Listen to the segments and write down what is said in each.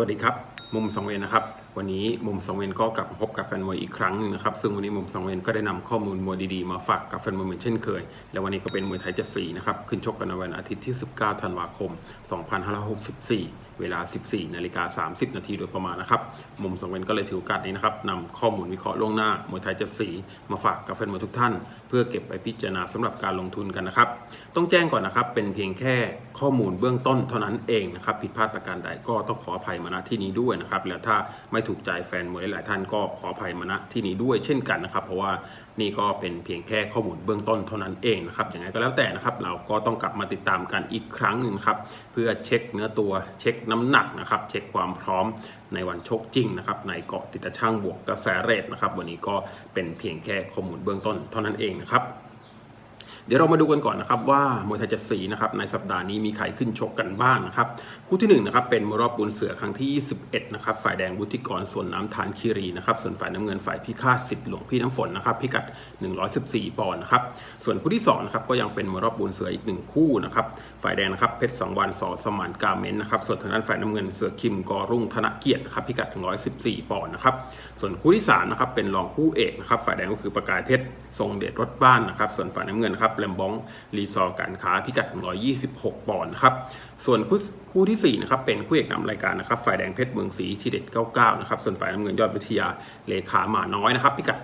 วัสดีครับ มุมสองเวนนะครับ วันนี้มุมสองเวนก็กลับมาพบกับแฟนมวยอีกครั้งหนึงนะครับ ซึ่งวันนี้มุมสองเวนก็ได้นำข้อมูลมวยดีๆ มาฝากกับแฟนมวยเหมือนเช่นเคย และวันนี้ก็เป็นมวยไทยเจ็ดสีนะครับ ขึ้นชกกันในวันอาทิตย์ที่ 19 ธันวาคม 2564 เวลา 14นาฬิกา30 นาทีโดยประมาณนะครับมุมสองเวนก็เลยถือโอกาสนี้นะครับนำข้อมูลวิเคราะห์ล่วงหน้ามวยไทยเจ็ดสีมาฝากกับแฟนมวยทุกท่าน เพื่อเก็บไปพิจารณาสำหรับการลงทุนกันนะครับ ต้องแจ้งก่อนนะครับ เป็นเพียงแค่ข้อมูลเบื้องต้นเท่านั้นเองนะครับผิดพลาดประการใดก็ต้องขออภัยมาณที่นี้ด้วยนะครับแล้วถ้าไม่ถูกใจแฟนมวยหลายท่านก็ขออภัยมาณที่นี้ด้วยเช่นกันนะครับ เพราะว่า นี่ก็เป็นเพียงแค่ข้อมูลเบื้องต้นเท่านั้นเองนะครับอย่างไรก็แล้วแต่นะครับ เราก็ต้องกลับมาติดตามกันอีกครั้งหนึ่งครับเพื่อเช็คเนื้อตัวเช็คน้ำหนักนะครับเช็คความพร้อมในวันชกจริงนะครับในเกาะติดตะช่างบวกกระแสเรทนะครับวันนี้ก็เป็นเพียงแค่ข้อมูลเบื้องต้นเท่านั้นเองนะครับ ดี๋ยวเรามาดูกันก่อนนะครับว่ามวยไทยเจ็ดสีนะครับในสัปดาห์นี้มีใครขึ้นชกกันบ้างนะครับคู่ที่1นงนะครับเป็นมวยรอบบุญเสือครั้งที่ 21นะครับฝ่ายแดงบุติกรส่วนน้ำทานคีรีนะครับส่วนฝ่ายน้ำเงินฝ่ายพิฆาตสิทธิ์หลวงพี่น้ำฝนนะครับพิกัด 114 ปอนด์นะครับส่วนคู่ที่2นะครับก็ยังเป็นมวยรอบบุญเสืออีกหนึ่งคู่นะครับฝ่ายแดงนะครับเพชรสังวันสอสมานกาเมนนะครับส่วนทางด้านฝ่ายน้ำเงินเสือคิมกอรุ่งธนเกียรตินะครับพิกัด 114 ปอนด์นะครับส่วนคู่ที่สามนะครับเป็นรองคู่เอกนะครับฝ่ายแดงก็คือประกายเพชรทรงเดชรถบ้านนะครับส่วนฝ่ายน้ำเงินนะครับแลมบองรีซอร์การค้าพิกัด 126 ปอนด์ครับ ส่วนคู่คู่ที่สี่นะครับ เป็นคู่เอกนำรายการนะครับ ฝ่ายแดงเพชรเมืองศรีทีเด็ด 99 นะครับ ส่วนฝ่ายน้ำเงินยอดวิทยาเลขาหมาน้อยนะครับ พิกัด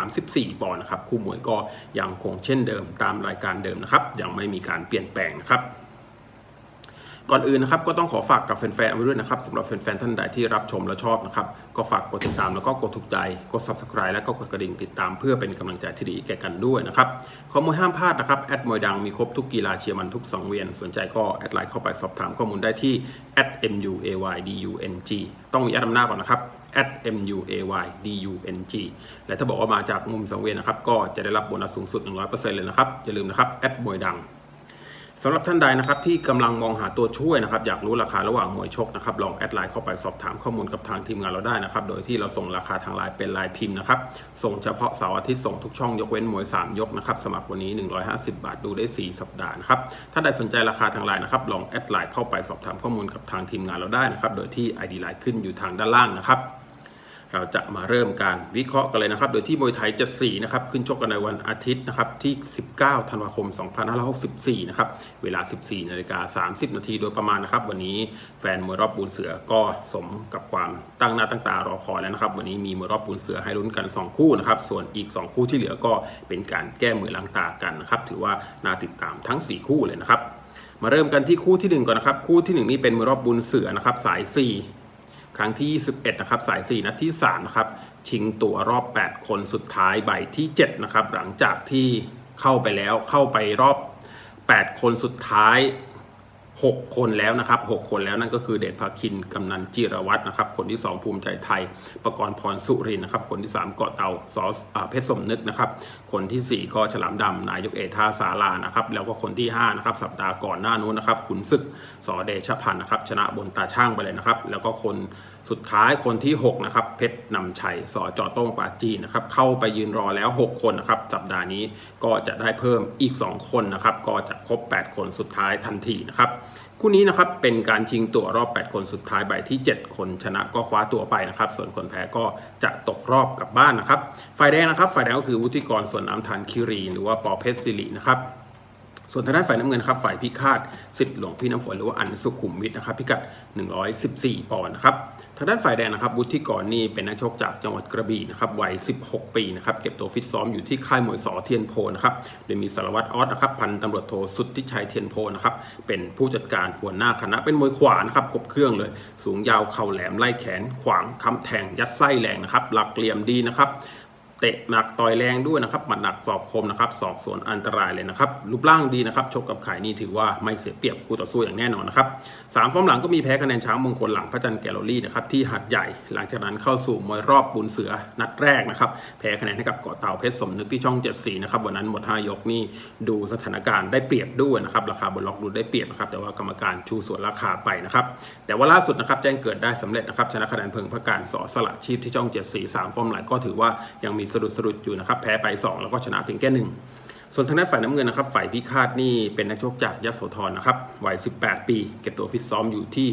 134 ปอนด์นะครับ คู่มวยก็ยังคงเช่นเดิมตามรายการเดิมนะครับ ยังไม่มีการเปลี่ยนแปลงนะครับ ก่อนอื่นนะครับก็ต้องขอฝากกับแฟนๆไว้ด้วยนะครับสำหรับแฟนๆท่านใดที่รับชมและชอบนะครับก็ฝากกดติดตามแล้วก็กดถูกใจกด subscribe แล้วก็กดกระดิ่งติดตามเพื่อเป็นกำลังใจที่ดีแก่กันด้วยนะครับข้อมูลห้ามพลาดนะครับแอดมวยดังมีครบทุกกีฬาเชียร์มันทุกสังเวียนสนใจก็แอดไลน์เข้าไปสอบถามข้อมูลได้ที่ @muaydung ต้องมีแอดนำน้าก่อนนะครับ at muaydung และถ้าบอกว่ามาจากมุมสังเวียนนะครับก็จะได้รับโบนัสสูงสุด 100%เลยนะครับอย่าลืมนะครับแอดมวยดัง สำหรับท่านใดนะครับที่กำลังมองหาตัวช่วยนะครับอยากรู้ราคาระหว่างมวยชกนะครับลองแอดไลน์เข้าไปสอบถามข้อมูลกับทางทีมงานเราได้นะครับโดยที่เราส่งราคาทางไลน์เป็นลน์พิมพ์นะครับส่งเฉพาะเสาร์อาทิตย์ส่งทุกช่องยกเว้นมวย 3 ยกนะครับสมัครวันนี้ 150 บาทดูได้ 4 สัปดาห์นะครับถ้านใดสนใจราคาทางไลน์นะครับลองแอดไลน์เข้าไปสอบถามข้อมูลกับทางทีมงานเราได้นะครับโดยที่ ID ไลน์ขึ้นอยู่ทางด้านล่างนะครับ เราจะมาเริ่มการวิเคราะห์กันเลยนะครับ โดยที่มวยไทยจะ4นะครับ ขึ้นชกกันในวันอาทิตย์นะครับ ที่ 19 ธันวาคม 2564 นะครับ เวลา 14นาฬิกา30 นาทีโดยประมาณนะครับ วันนี้แฟนมวยรอบปูนเสือก็สมกับความตั้งหน้าตั้งตารอคอยแล้วนะครับ วันนี้มีมวยรอบปูนเสือให้ลุ้นกัน 2 คู่นะครับ ส่วนอีก 2 คู่ที่เหลือก็เป็นการแก้มือล้างตากันนะครับ ถือว่าน่าติดตามทั้ง 4 คู่เลยนะครับ มาเริ่มกันที่คู่ที่ 1 ก่อนนะครับ คู่ที่ 1 นี่เป็นมวยรอบบุญเสือนะครับ สาย 4 ครั้งที่ 21 นะครับ สาย 4 นัดที่ 3 นะครับ ชิงตั๋วรอบ 8 คนสุดท้ายใบที่ 7 นะครับ หลังจากที่เข้าไปแล้วเข้าไปรอบ 8 คนสุดท้าย 6 คนแล้วนะครับ 6 คนแล้วนั่นก็คือเดชภาคินกำนันจิรวัตรนะครับ คนที่ 2 ภูมิใจไทย ประกรณ์พรสุรินนะครับ คนที่ 3เกาะเตาสอเพชรสมนึกนะครับ คนที่ 4 ก็ฉลามดำนายกเอท่าสารานะครับ แล้วก็คนที่ 5 นะครับ สัปดาห์ก่อนหน้านู้นนะครับขุนศึกสอเดชพันธ์นะครับ ชนะบนตาช่างไปเลยนะครับ แล้วก็คน สุดท้ายคนที่ 6 นะครับ เพชรนำชัยสอจอโต้งปาจีนะครับเข้าไปยืนรอแล้ว 6 คนนะครับ สัปดาห์นี้ก็จะได้เพิ่มอีก 2 คนนะครับ ก็จะครบ 8 คนสุดท้ายทันทีนะครับคู่นี้นะครับเป็นการชิงตั๋วรอบ 8 คนสุดท้ายใบที่ 7 คนชนะก็คว้าตั๋วไปนะครับ ส่วนคนแพ้ก็จะตกรอบกลับบ้านนะครับฝ่ายแดงนะครับฝ่ายแดงก็คือวุฒิกรส่วนน้ำทานคิรี หรือว่าปอเพชรสิรินะครับส่วนทางด้านฝ่ายน้ำเงินครับฝ่ายพิฆาตสิทธิ์หลวงพี่น้ำฝนหรือว่าอันสุขุมวิทนะครับพิกัด 114 ปอนด์นะครับางด้านฝ่ายแดงนะครับวุฒิก่อนี่เป็นนักชกจากจังหวัดกระบี่นะครับวัย 16 ปีนะครับเก็บตัวฟิตซ้อมอยู่ที่ค่ายมวยสอเทียนโพนะครับโดยมีสารวัตรออสนะครับพันตำรวจโทสุทธิชัยเทียนโพนะครับเป็นผู้จัดการหัวหน้าคณะเป็นมวยขวานะครับครบเครื่องเลย สูงยาวเข่าแหลมไล่แขนขวางค้ำแทงยัดไส้แรงนะครับหลักเหลี่ยมดีนะครับ เตะหนักต่อยแรงด้วยนะครับหมัดหนักศอกคมนะครับศอกสวนอันตรายเลยนะครับรูปร่างดีนะครับชกกับไข่นี่ถือว่าไม่เสียเปรียบคู่ต่อสู้อย่างแน่นอนนะครับสามฟอร์มหลังก็มีแพ้คะแนนช้างมงคลหลังพระจันทร์แกลลอรี่นะครับที่หัดใหญ่ หลังจากนั้นเข้าสู่มวยรอบบุญเสือนัดแรกนะครับแพ้คะแนนให้กับเกาะเต่าเพชรสมนึกที่ช่องเจ็ดสีนะครับวันนั้นหมด5ยกนี่ดูสถานการณ์ได้เปรียบด้วยนะครับราคาบนล็อกดูได้เปรียบนะครับแต่ว่ากรรมการชูส่วนราคาไปนะครับแต่ว่าล่าสุดนะครับแจ้งเกิดได้สำเร็จนะครับชนะคะแนนเพิงพระการสอสละชีพที่ช่องเจ็ดสีสามฟอร์มหลังก็ถือว่ายังมีสะดุดสะดุดอยู่นะครับแพ้ไป 2 แล้วก็ชนะเพียงแค่หนึ่งส่วนทางด้านฝ่ายน้ำเงินนะครับ ฝ่ายพิฆาตนี่เป็นนักชกจากยโสธรนะครับวัย 18 ปี เก็บตัวฟิตซ้อมอยู่ที่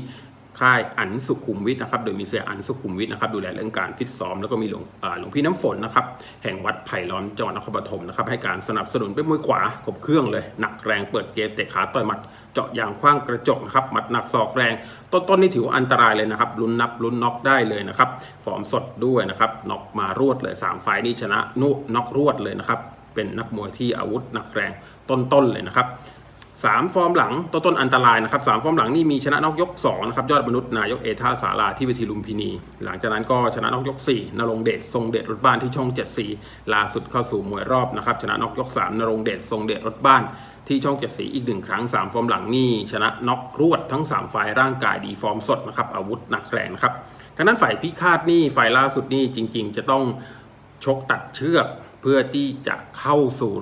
ค่ายอันสุขุมวิทนะครับโดยมีเสียอันสุขุมวิทนะครับดูแลเรื่องการฟิตซ้อมแล้วก็มีหลวงหลวงพี่น้ำฝนนะครับแห่งวัดไผ่ล้อมจังหวัดนครปฐมนะครับให้การสนับสนุนเป็นมวยขวาครบเครื่องเลยหนักแรงเปิดเกมเตะขาต่อยหมัดเจาะยางคว้างกระจกนะครับหมัดหนักศอกแรง ต้นๆนี่ถือว่าอันตรายเลยนะครับลุ้นนับลุ้นน็อกได้เลยนะครับฟอร์มสดด้วยนะครับน็อกมารวดเลยสามไฟนี่ชนะนุน็อกรวดเลยนะครับเป็นนักมวยที่อาวุธหนักแรงต้นๆเลยนะครับ สามฟอร์มหลังต้นต้นอันตรายนะครับสามฟอร์มหลังนี่มีชนะนอกยก2นะครับยอดมนุษย์นายกเอท่าสาราที่เวทีลุมพินี หลังจากนั้นก็ชนะนอกยก 4นรงเดชทรงเดชรถบ้านที่ช่อง7สีล่าสุดเข้าสู่มวยรอบนะครับชนะนอกยก 3นรงเดชทรงเดชรถบ้านที่ช่อง7สีอีกหนึ่งครั้ง 3 ฟอร์มหลังนี่ชนะน็อกรวดทั้ง 3 ฝ่ายร่างกายดีฟอร์มสดนะครับอาวุธหนักแรงนะครับทางนั้นฝ่ายพิฆาตนี่ฝ่ายล่าสุดนี่จริง ๆ จะต้องชกตัดเชือก เพื่อที่จะเข้าสู่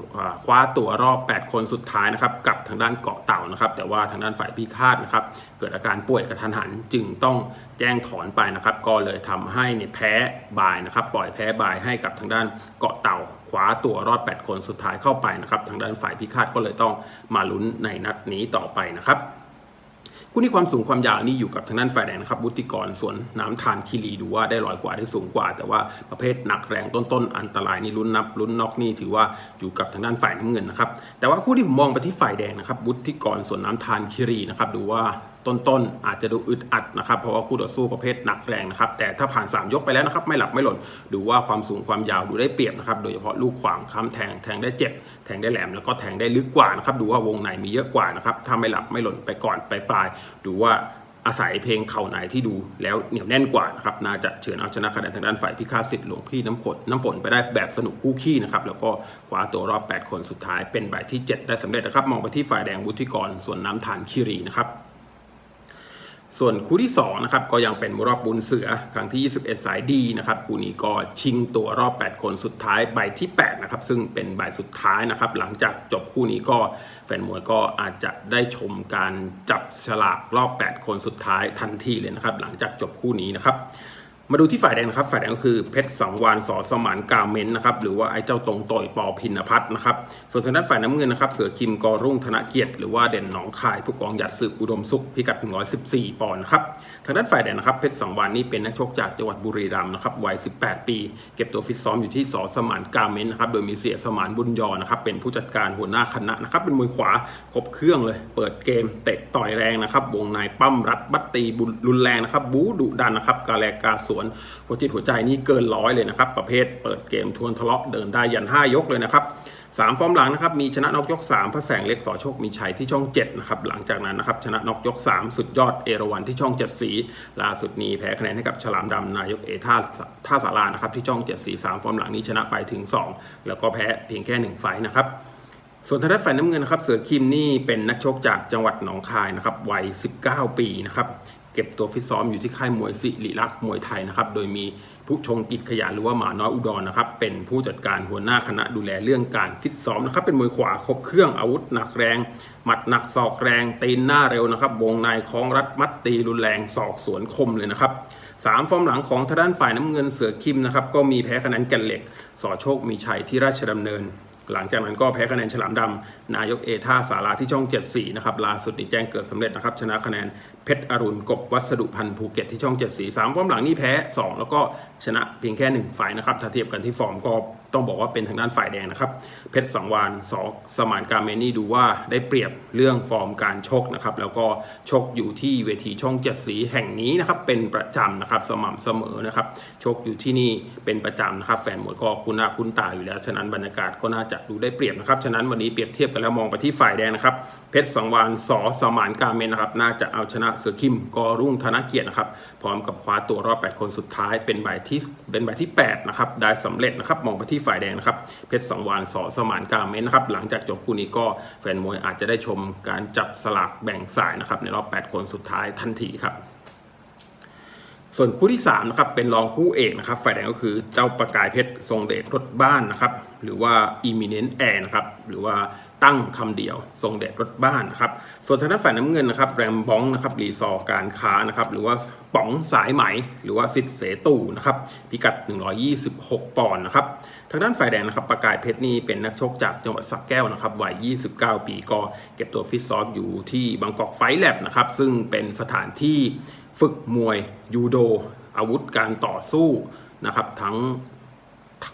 คว้าตัวรอบ 8 คนสุดท้ายนะครับกับทางด้านเกาะเต่านะครับ แต่ว่าทางด้านฝ่ายพิฆาตนะครับ เกิดอาการป่วยกระทันหันจึงต้องแจ้งถอนไปนะครับ ก็เลยทำให้เนี่ยแพ้บายนะครับ ปล่อยแพ้บายให้กับทางด้านเกาะเต่าคว้าตัวรอบ8คนสุดท้ายเข้าไปนะครับ ทางด้านฝ่ายพิฆาตก็เลยต้องมาลุ้นในนัดนี้ต่อไปนะครับ คู่นี้ความสูงความยาวนี่อยู่กับทางด้านฝ่ายแดงนะครับบุติกรส่วนน้ำทานคีรีดูว่าได้ลอยกว่าได้สูงกว่า แต่ว่าประเภทหนักแรงต้นๆอันตรายนี่ลุ้นนับลุ้นน็อกนี่ถือว่าอยู่กับทางด้านฝ่ายน้ำเงินนะครับแต่ว่าคู่ที่ผมมองไปที่ฝ่ายแดงนะครับบุติกรส่วนน้ำทานคีรีนะครับดูว่า ต้นๆอาจจะดูอึดอัดนะครับเพราะว่าคู่ต่อสู้ประเภทหนักแรงนะครับแต่ถ้าผ่าน 3 ยกไปแล้วนะครับไม่หลับไม่หล่นดูว่าความสูงความยาวดูได้เปรียบนะครับโดยเฉพาะลูกขวางค้ำแทงแทงได้เจ็บแทงได้แหลมแล้วก็แทงได้ลึกกว่านะครับดูว่าวงในมีเยอะกว่านะครับถ้าไม่หลับไม่หล่นไปก่อนไปปลายดูว่าอาศัยเพลงเข่าไหนที่ดูแล้วเหนียวแน่นกว่านะครับน่าจะเฉือนเอาชนะคะแนนทางด้านฝ่ายพิฆาตสิทธิ์หลวงพี่น้ำฝนน้ำฝนไปได้แบบสนุกคู่ขี้นะครับแล้วก็คว้าตัวรอบ 8 คนสุดท้ายเป็นใบที่ 7 ได้สำเร็จนะครับมองไปที่ฝ่ายแดงบุธิกรส่วนน้ำทานคีรีนะครับ ส่วนคู่ที่2นะครับก็ยังเป็นรอบบุญเสือครั้งที่ 21 สายดีนะครับคู่นี้ก็ชิงตัวรอบ 8 คนสุดท้ายใบที่8นะครับซึ่งเป็นใบสุดท้ายนะครับหลังจากจบคู่นี้ก็แฟนมวยก็อาจจะได้ชมการจับฉลากรอบ 8 คนสุดท้ายทันทีเลยนะครับหลังจากจบคู่นี้นะครับ มาดูที่ฝ่ายแดงครับฝ่ายแดงก็คือเพชรสังวานสอสมานกาเมนนะครับหรือว่าไอ้เจ้าตรงต่อยปอพินพัฒนะครับส่วนทางด้านฝ่ายน้ำเงินนะครับเสือคิมกอรุ่งธนเกียรติหรือว่าเด่นหนองคายผู้กองหยัดสืบอุดมสุขพิกัด 114 ปอนด์ครับทางด้านฝ่ายแดงนะครับเพชรสังวานนี่เป็นนักชกจากจังหวัดบุรีรัมย์นะครับวัย 18 ปี เก็บตัวฟิตซ้อมอยู่ที่สอสมานกาเมนนะครับโดยมีเสียสมานบุญยอนะครับเป็นผู้จัดการหัวหน้าคณะนะครับเป็นมวยขวาครบเครื่องเลย เปิดเกมเตะต่อยแรงนะครับวงในปั้มรัดบัตตีบุรุนแรงนะครับบู๊ดุดันนะครับกาแลกาสวน หัวจิตหัวใจนี่เกินร้อยเลยนะครับ ประเภทเปิดเกมทวนทะเลาะเดินได้ยัน 5 ยกเลยนะครับสามฟอร์มหลังนะครับมีชนะนอกยก 3 พระแสงเล็กสอโชคมีชัยที่ช่อง 7 นะครับ หลังจากนั้นนะครับชนะนอกยก 3 สุดยอดเอราวันที่ช่อง 7 สี ล่าสุดนี้แพ้คะแนนให้กับฉลามดำนายกเอท่าท่าสารานะครับที่ช่อง 7 สี 3 ฟอร์มหลังนี้ชนะไปถึง 2 แล้วก็แพ้เพียงแค่ 1 ไฟนะครับส่วนทางด้านฝ่ายน้ำเงินนะครับเสือคิมนี่เป็นนักชกจากจังหวัดหนองคายนะครับวัย 19 ปีนะครับ เก็บตัวฟิตซ้อมอยู่ที่ค่ายมวยสิริลักษ์มวยไทยนะครับโดยมีผู้ชงกิจขยะหรือว่าหมาน้อยอุดรนะครับเป็นผู้จัดการหัวหน้าคณะดูแลเรื่องการฟิตซ้อมนะครับเป็นมวยขวาครบเครื่องอาวุธหนักแรง หมัดหนักศอกแรงตีนหน้าเร็วนะครับวงในคล้องรัดมัดตีรุนแรงศอกสวนคมเลยนะครับสามฟอร์มหลังของทางด้านฝ่ายน้ำเงินเสือคิมนะครับก็มีแพ้คะแนนแกนเหล็กสอโชคมีชัยที่ราชดำเนิน หลังจากนั้นก็แพ้คะแนนฉลามดำนายกเอท่าสาราที่ช่อง 74 นะครับล่าสุดนี่แจ้งเกิดสำเร็จนะครับ ชนะคะแนนเพชรอรุณกบวัสดุพันธ์ภูเก็ตที่ช่อง 74 3ฟอร์มหลังนี่แพ้ 2 แล้วก็ชนะเพียงแค่ 1 ฝ่ายนะครับ ถ้าเทียบกันที่ฟอร์มก็ ต้องบอกว่าเป็นทางด้านฝ่ายแดงนะครับ เพชรสังวานสอสมานการเมนี่ดูว่าได้เปรียบเรื่องฟอร์มการชกนะครับ แล้วก็ชกอยู่ที่เวทีช่องเจ็ดสีแห่งนี้นะครับเป็นประจำนะครับสม่ำเสมอนะครับ ชกอยู่ที่นี่เป็นประจำนะครับ แฟนมวยก็คุ้นหน้าคุ้นตาอยู่แล้ว ฉะนั้นบรรยากาศก็น่าจะดูได้เปรียบนะครับ ฉะนั้นวันนี้เปรียบเทียบกันแล้วมองไปที่ฝ่ายแดงนะครับ เพชรสังวานสอสมานการเมนนะครับ น่าจะเอาชนะเสือคิมกอรุ่งธนเกียรตินะครับ พร้อมกับคว้าตัวรอบ 8 คนสุดท้ายเป็นใบที่เป็นใบที่8นะครับได้สำเร็จนะครับมองไปที่ฝ่ายแดงนะครับเพชรสังวานสอสมานกาเมนนะครับหลังจากจบคู่นี้ก็แฟนมวยอาจจะได้ชมการจับสลากแบ่งสายนะครับในรอบ 8 คนสุดท้ายทันทีครับส่วนคู่ที่3นะครับเป็นรองคู่เอกนะครับฝ่ายแดงก็คือเจ้าประกายเพชรทรงเดชรถบ้านนะครับหรือว่า Eminent Air นะครับหรือว่าตั้งคำเดียว ทรงเดชรถบ้านนะครับส่วนทางด้านฝ่ายน้ำเงินนะครับแรมบ้องนะครับรีซอการค้านะครับหรือว่าป๋องสายไหม หรือว่าสิทธิเสตูนะครับพิกัด 126 ปอนด์นะครับ ทางด้านฝ่ายแดงนะครับประกาศเพชรนี่เป็นนักชกจากจังหวัดสักแก้วนะครับวัย 29 ปีก็เก็บตัวฟิตซ้อมอยู่ที่บางกอกไฟแลบนะครับซึ่งเป็นสถานที่ฝึกมวยยูโด อาวุธการต่อสู้นะครับทั้ง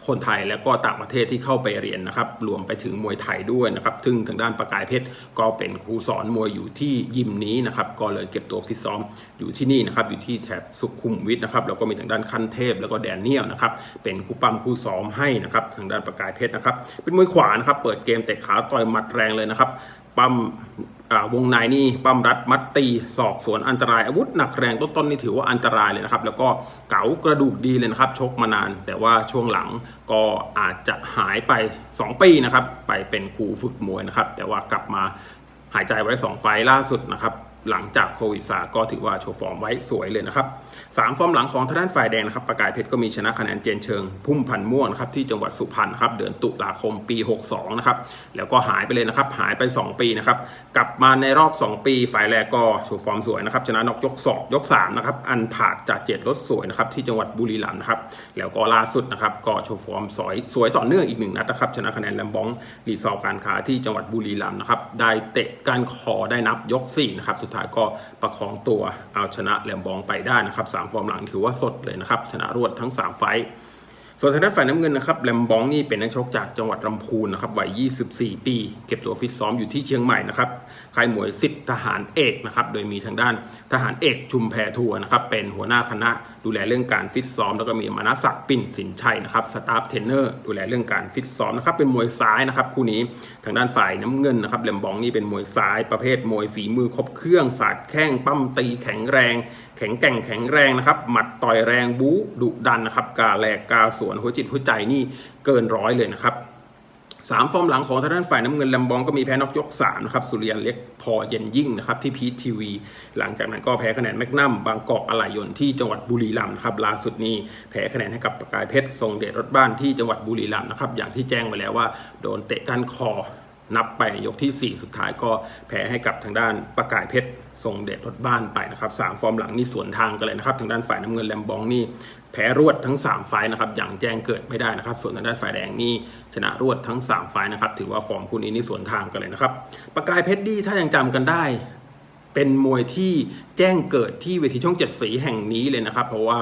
คนไทยแล้วก็ต่างประเทศที่เข้าไปเรียนนะครับ รวมไปถึงมวยไทยด้วยนะครับ ซึ่งทางด้านประกายเพชรก็เป็นครูสอนมวยอยู่ที่ยิมนี้นะครับ ก็เลยเก็บตัวฟิตซ้อมอยู่ที่นี่นะครับ อยู่ที่แถบสุขุมวิทนะครับ แล้วก็มีทางด้านขั้นเทพแล้วก็แดนเนียลนะครับ เป็นครูปั้มครูซ้อมให้นะครับ ทางด้านประกายเพชรนะครับ เป็นมวยขวานะครับ เปิดเกมเตะขาต่อยหมัดแรงเลยนะครับ ปั้ม วงในนี่ปั้มรัดมัดตีศอกสวนอันตรายอาวุธหนักแรงต้นๆนี่ถือว่าอันตรายเลยนะครับ แล้วก็เก๋ากระดูกดีเลยนะครับ ชกมานาน แต่ว่าช่วงหลังก็อาจจะหายไป 2 ปีนะครับ ไปเป็นครูฝึกมวยนะครับ แต่ว่ากลับมาหายใจไว้ 2 ไฟล่าสุดนะครับ หลังจากโควิดซาก็ถือว่าโชว์ฟอร์มไว้สวยเลยนะครับสามฟอร์มหลังของทางด้านฝ่ายแดงนะครับประกายเพชรก็มีชนะคะแนนเจนเชิง พุ่มพันธ์ม่วงครับที่จังหวัดสุพรรณครับเดือนตุลาคมปี 62 นะครับ แล้วก็หายไปเลยนะครับ หายไป 2 ปีนะครับ กลับมาในรอบ 2 ปีฝ่ายแรกก็โชว์ฟอร์มสวยนะครับชนะนอกยก 2 ยก 3 นะครับ อันผาดจากเจ็ดรถสวยนะครับที่จังหวัดบุรีรัมย์นะครับแล้วก็ล่าสุดนะครับก็โชว์ฟอร์มสวยสวยต่อเนื่องอีกหนึ่งนัดนะครับชนะคะแนนแลมบองรีซอร์การค้าที่จังหวัดบุรีรัมย์นะครับได้เตะการคอได้นับยก4นะครับสุดท้ายก็ประคองตัวเอาชนะแลมบองไปได้นะครับสามฟอร์มหลังถือว่าสดเลยนะครับชนะรวดทั้ง 3 ไฟต์ส่วนทางด้านฝ่ายน้ำเงินนะครับแลมบองนี่เป็นนักชกจากจังหวัดลำพูนนะครับวัย 24 ปี เก็บตัวฟิตซ้อมอยู่ที่เชียงใหม่นะครับค่ายมวยสิทธิทหารเอกนะครับโดยมีทางด้านทหารเอกชุมแพทัวนะครับเป็นหัวหน้าคณะ ดูแลเรื่องการฟิตซ้อม แล้วก็มีมานะศักดิ์ปิ่นสินชัยนะครับสตาฟเทรนเนอร์ดูแลเรื่องการฟิตซ้อมนะครับเป็นมวยซ้ายนะครับคู่นี้ทางด้านฝ่ายน้ำเงินนะครับแลมบองนี่เป็นมวยซ้ายประเภทมวยฝีมือครบเครื่องสาดแข้งปั้มตีแข็งแรง แข็งแกร่งแข็งแรงนะครับหมัดต่อยแรงบู๊ดุดันนะครับกาแหลกกาสวนหัวจิตหัวใจนี่เกินร้อยเลยนะครับ สามฟอร์มหลังของทางด้านฝ่ายน้ำเงินแลมบองก็มีแพ้นอกยก3นะครับสุริยันเล็กพอเย็นยิ่งนะครับที่พีททีวี หลังจากนั้นก็แพ้คะแนนแมกนัมบางกอกอะไหล่ยนที่จังหวัดบุรีรัมย์นะครับล่าสุดนี้แพ้คะแนนให้กับประกายเพชรทรงเดชรถบ้านที่จังหวัดบุรีรัมย์นะครับอย่างที่แจ้งไปแล้วว่าโดนเตะก้านคอนับไปในยกที่ 4 สุดท้ายก็แพ้ให้กับทางด้านประกายเพชรทรงเดชรถบ้านไปนะครับสามฟอร์มหลังนี่สวนทางกันเลยนะครับทางด้านฝ่ายน้ำเงินแลมบองนี่ แพ้รวดทั้ง 3 ไฟนะครับอย่างแจ้งเกิดไม่ได้นะครับ ส่วนทางด้านฝ่ายแดงนี่ชนะรวดทั้ง 3 ไฟนะครับ ถือว่าฟอร์มคู่นี้นี่สวนทางกันเลยนะครับประกายเพชรดีถ้ายังจำกันได้ เป็นมวยที่แจ้งเกิดที่เวทีช่องเจ็ดสีแห่งนี้เลยนะครับ เพราะว่า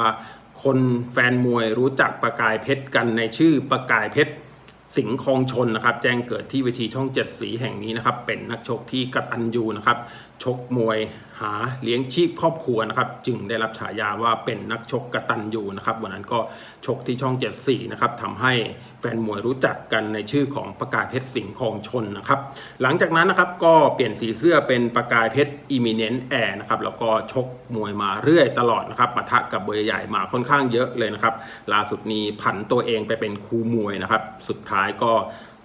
คนแฟนมวยรู้จักประกายเพชรกันในชื่อประกายเพชรสิงห์คลองชนนะครับ แจ้งเกิดที่เวทีช่องเจ็ดสีแห่งนี้นะครับ เป็นนักชกที่กตัญญูนะครับ ชกมวยหาเลี้ยงชีพครอบครัวนะครับ จึงได้รับฉายาว่าเป็นนักชกกระตัญญูนะครับวันนั้นก็ชกที่ช่องเจ็ดสีนะครับทำให้แฟนมวยรู้จักกันในชื่อของประกายเพชรสิงห์คลองชนนะครับ หลังจากนั้นนะครับก็เปลี่ยนสีเสื้อเป็นประกายเพชรอิมิเนนต์แอร์นะครับแล้วก็ชกมวยมาเรื่อยตลอดนะครับปะทะกับเบอร์ใหญ่มาค่อนข้างเยอะเลยนะครับล่าสุดนี้ผันตัวเองไปเป็นครูมวยนะครับ สุดท้ายก็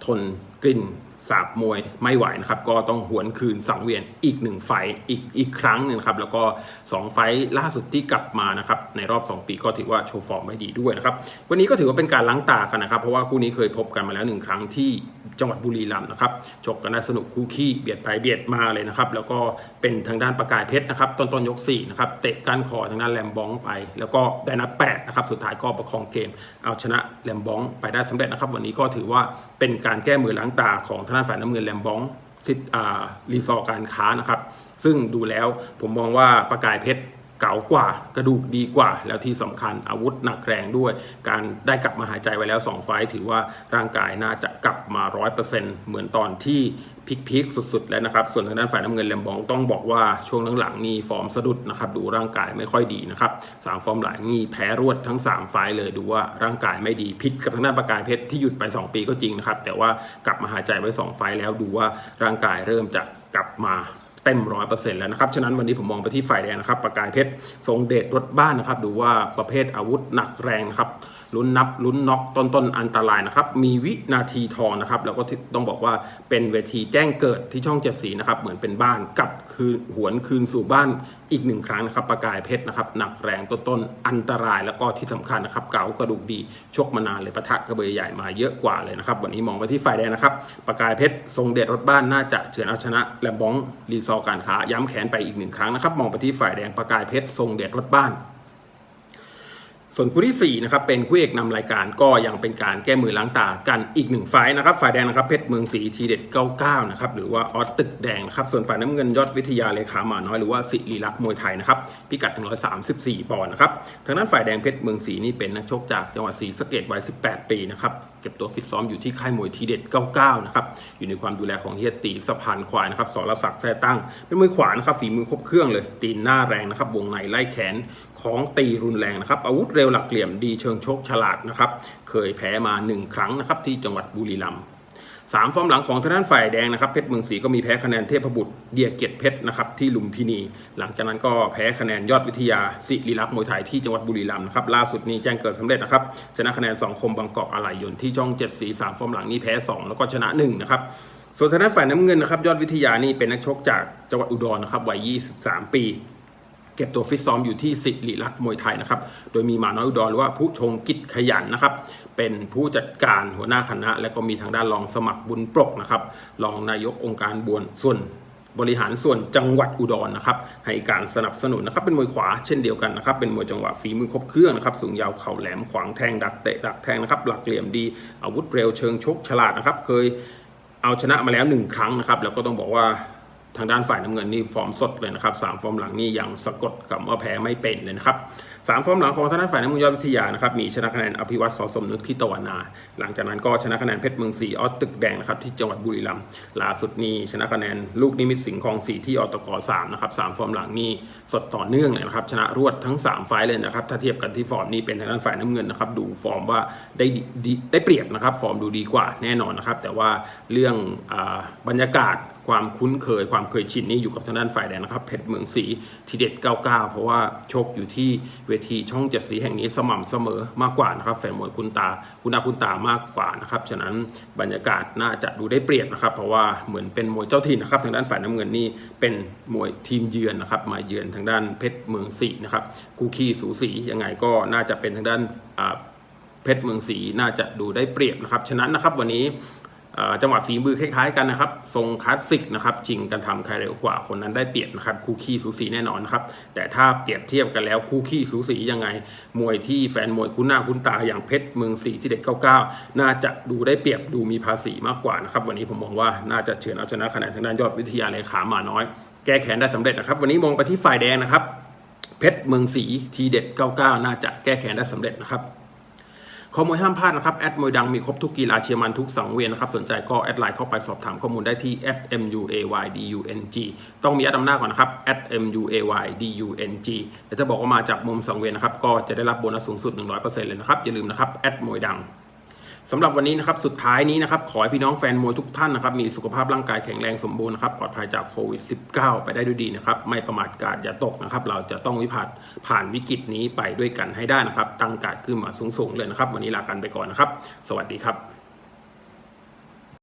ทนกลิ่น สาบมวยไม่ไหวนะครับ ก็ต้องหวนคืนสังเวียนอีกหนึ่งไฟอีกอีกครั้งหนึ่งครับแล้วก็ 2 ไฟล่าสุดที่กลับมานะครับในรอบ 2 ปีก็ถือว่าโชว์ฟอร์มไว้ดีด้วยนะครับวันนี้ก็ถือว่าเป็นการล้างตากันนะครับ เพราะว่าคู่นี้เคยพบกันมาแล้วหนึ่งครั้งที่จังหวัดบุรีรัมย์นะครับชกกันได้สนุกคู่ขี้เบียดไปเบียดมาเลยนะครับแล้วก็เป็นทางด้านประกายเพชรนะครับต้นต้นยก4นะครับเตะก้านคอทางด้านแลมบองไป แล้วก็ได้นับ8นะครับสุดท้ายก็ประคองเกม เอาชนะแลมบองไปได้สำเร็จนะครับ วันนี้ก็ถือว่าเป็นการแก้มือล้างตาของทางานฝ่ายน้ำเงินแลมบองสิทธิ์อ่ารีซอร์การค้านะครับ ซึ่งดูแล้วผมมองว่าประกายเพชรเก๋ากว่ากระดูกดีกว่า แล้วที่สำคัญอาวุธหนักแรงด้วย การได้กลับมาหายใจไว้แล้ว 2 ไฟถือว่าร่างกายน่าจะกลับมา 100%เหมือนตอนที่ พีคๆสุดๆ แล้วนะครับ ส่วนทางด้านฝ่ายน้ำเงินแลมบองต้องบอกว่าช่วงหลังๆนี่ฟอร์มสะดุดนะครับ ดูร่างกายไม่ค่อยดีนะครับสามฟอร์มหลังนี่แพ้รวดทั้ง 3 ไฟเลยดูว่าร่างกายไม่ดีพิษกับทางด้านประกายเพชรที่หยุดไป 2 ปีก็จริงนะครับ แต่ว่ากลับมาหายใจไว้ 2 ไฟแล้วดูว่าร่างกายเริ่มจะกลับมาเต็มร้อยเปอร์เซ็นต์แล้วนะครับ ฉะนั้นวันนี้ผมมองไปที่ฝ่ายแดงนะครับประกายเพชรทรงเดชรถบ้านนะครับ ดูว่าประเภทอาวุธหนักแรงนะครับ ลุ้นนับลุ้นน็อกต้นต้นอันตรายนะครับ มีวินาทีทองนะครับ แล้วก็ต้องบอกว่าเป็นเวทีแจ้งเกิดที่ช่องเจ็ดสีนะครับ เหมือนเป็นบ้านกลับคืนหวนคืนสู่บ้านอีกหนึ่งครั้งนะครับ ประกายเพชรนะครับหนักแรงต้นต้นอันตราย แล้วก็ที่สำคัญนะครับ เก๋ากระดูกดีชกมานานเลยปะทะกระเบยใหญ่มาเยอะกว่าเลยนะครับ วันนี้มองไปที่ฝ่ายแดงนะครับ ประกายเพชรทรงเดชรถบ้านน่าจะเฉือนเอาชนะแลมบองรีซอร์การค้าย้ำแขนไปอีกหนึ่งครั้งนะครับ มองไปที่ฝ่ายแดงประกายเพชรทรงเดชรถบ้าน ส่วนคู่ที่ 4 นะครับ เป็นคู่เอกนำรายการก็ยังเป็นการแก้มือล้างตากันอีกหนึ่งไฟล์นะครับ ฝ่ายแดงนะครับเพชรเมืองศรีทีเด็ด 99 นะครับ หรือว่าออสตึกแดงนะครับ ส่วนฝ่ายน้ำเงินยอดวิทยาเลขาหมาน้อยหรือว่าสิริลักษ์มวยไทยนะครับ พิกัด 134 ปอนด์นะครับ ทางด้านฝ่ายแดงเพชรเมืองศรีนี่เป็นนักชกจากจังหวัดศรีสะเกดวัย 18 ปีนะครับ เก็บตัวฟิตซ้อมอยู่ที่ค่ายมวยทีเด็ด 99 นะครับ อยู่ในความดูแลของเฮียตีสะพานควายนะครับสรศักดิ์แท้ตั้ง เป็นมือขวานะครับ ฝีมือครบเครื่องเลย ตีนหน้าแรงนะครับ วงในไล่แขน ของตีรุนแรงนะครับ อาวุธเร็วหลักเหลี่ยมดีเชิงชกฉลาดนะครับ เคยแพ้มา 1 ครั้งนะครับที่จังหวัดบุรีรัมย์ สามฟอร์มหลังของทางด้านฝ่ายแดงนะครับเพชรเมืองศรีก็มีแพ้คะแนนเทพบุตรเดียเกียรติเพชรนะครับที่ลุมพินี หลังจากนั้นก็แพ้คะแนนยอดวิทยาสิริลักษ์มวยไทยที่จังหวัดบุรีรัมย์นะครับล่าสุดนี้แจ้งเกิดสำเร็จนะครับชนะคะแนนสองคมบางกอกอะไหล่ยนที่ช่องเจ็ดสีสามฟอร์มหลังนี้แพ้สองแล้วก็ชนะหนึ่งนะครับส่วนทางด้านฝ่ายน้ำเงินนะครับยอดวิทยานี่เป็นนักชกจากจังหวัดอุดรนะครับวัย 23 ปีเก็บตัวฟิตซ้อมอยู่ที่สิริลักษ์มวยไทยนะครับ โดยมีหมาน้อยอุดรหรือว่าผู้ชงกิจขยันนะครับ เป็นผู้จัดการหัวหน้าคณะ และก็มีทางด้านรองสมัครบุญปรกนะครับรองนายกองค์การบวนส่วนบริหารส่วนจังหวัดอุดรนะครับ ให้การสนับสนุนนะครับ เป็นมวยขวาเช่นเดียวกันนะครับ เป็นมวยจังหวะฝีมือครบเครื่องนะครับ สูงยาวเข่าแหลมขวางแทงดักเตะดักแทงนะครับ หลักเหลี่ยมดี อาวุธเร็วเชิงชกฉลาดนะครับ เคยเอาชนะมาแล้วหนึ่งครั้งนะครับ แล้วก็ต้องบอกว่าทางด้านฝ่ายน้ำเงินนี่ฟอร์มสดเลยนะครับสามฟอร์มหลังนี่ยังสะกดกับว่าแพ้ไม่เป็นเลยนะครับ สามฟอร์มหลังของทางด้านฝ่ายน้ำเงินยอดวิทยานะครับมีชนะคะแนนอภิวัตสอสมนึกที่ตะวันนา หลังจากนั้นก็ชนะคะแนนเพชรเมืองศรีออตึกแดงนะครับที่จังหวัดบุรีรัมย์ล่าสุดนี้ชนะคะแนนลูกนิมิตสิงห์คลองสีที่อตกสามนะครับสามฟอร์มหลังนี่สดต่อเนื่องเลยนะครับชนะรวดทั้ง 3 ไฟเลยนะครับถ้าเทียบกันที่ฟอร์มนี้เป็นทางด้านฝ่ายน้ำเงินนะครับดูฟอร์มว่าได้ได้เปรียบนะครับฟอร์มดูดีกว่าแน่นอนนะครับแต่ว่าเรื่องอบรรยากาศ ความคุ้นเคย ความเคยชินนี่อยู่กับทางด้านฝ่ายแดงนะครับเพชรเมืองศรีทีเด็ด 99 เพราะว่าชกอยู่ที่เวทีช่องเจ็ดสีแห่งนี้สม่ำเสมอมากกว่านะครับแฟนมวยคุณตาคุณอาคุณตามากกว่านะครับฉะนั้นบรรยากาศน่าจะดูได้เปรียบนะครับ เพราะว่าเหมือนเป็นมวยเจ้าถิ่นนะครับทางด้านฝ่ายน้ำเงินนี่เป็นมวยทีมเยือนนะครับมาเยือนทางด้านเพชรเมืองศรีนะครับคู่ขี้สูสียังไงก็น่าจะเป็นทางด้านเพชรเมืองศรีน่าจะดูได้เปรียบนะครับฉะนั้นนะครับวันนี้ จังหวะฝีมือคล้ายๆกันนะครับ ทรงคลาสสิกนะครับจริงกันทำใครเร็วกว่าคนนั้นได้เปรียบนะครับคู่ขี้สูสีแน่นอนนะครับ แต่ถ้าเปรียบเทียบกันแล้วคู่ขี้สูสียังไง มวยที่แฟนมวยคุ้นหน้าคุ้นตาอย่างเพชรเมืองศรีที่เด็ด99 น่าจะดูได้เปรียบดูมีภาษีมากกว่านะครับ วันนี้ผมมองว่าน่าจะเฉือนเอาชนะคะแนนทางด้านยอดวิทยาเลขาหมาน้อย แก้แค้นได้สำเร็จนะครับ วันนี้มองไปที่ฝ่ายแดงนะครับ เพชรเมืองศรีทีเด็ด99 น่าจะแก้แค้นได้สำเร็จนะครับ ข้อมูลห้ามพลาดนะครับแอดมวยดังมีครบทุกกีฬาเชียร์มันทุกสังเวียนนะครับสนใจก็แอดไลน์เข้าไปสอบถามข้อมูลได้ที่ @muaydung ต้องมีแอดนำหน้าก่อนนะครับ @muaydung แต่ถ้าบอกว่ามาจากมุมสังเวียนนะครับก็จะได้รับโบนัสสูงสุด 100%เลยนะครับอย่าลืมนะครับแอดมวยดัง สำหรับวันนี้นะครับสุดท้ายนี้นะครับขอให้พี่น้องแฟนมวยทุกท่านนะครับมีสุขภาพร่างกายแข็งแรงสมบูรณ์นะครับปลอดภัยจากโควิด -19 ไปได้ด้วยดีนะครับไม่ประมาทกาดอย่าตกนะครับเราจะต้องวิพากษ์ผ่านวิกฤตนี้ไปด้วยกันให้ได้นะครับตั้งการดขึ้นมาสูงๆเลยนะครับ วันนี้ลากันไปก่อนนะครับ สวัสดีครับ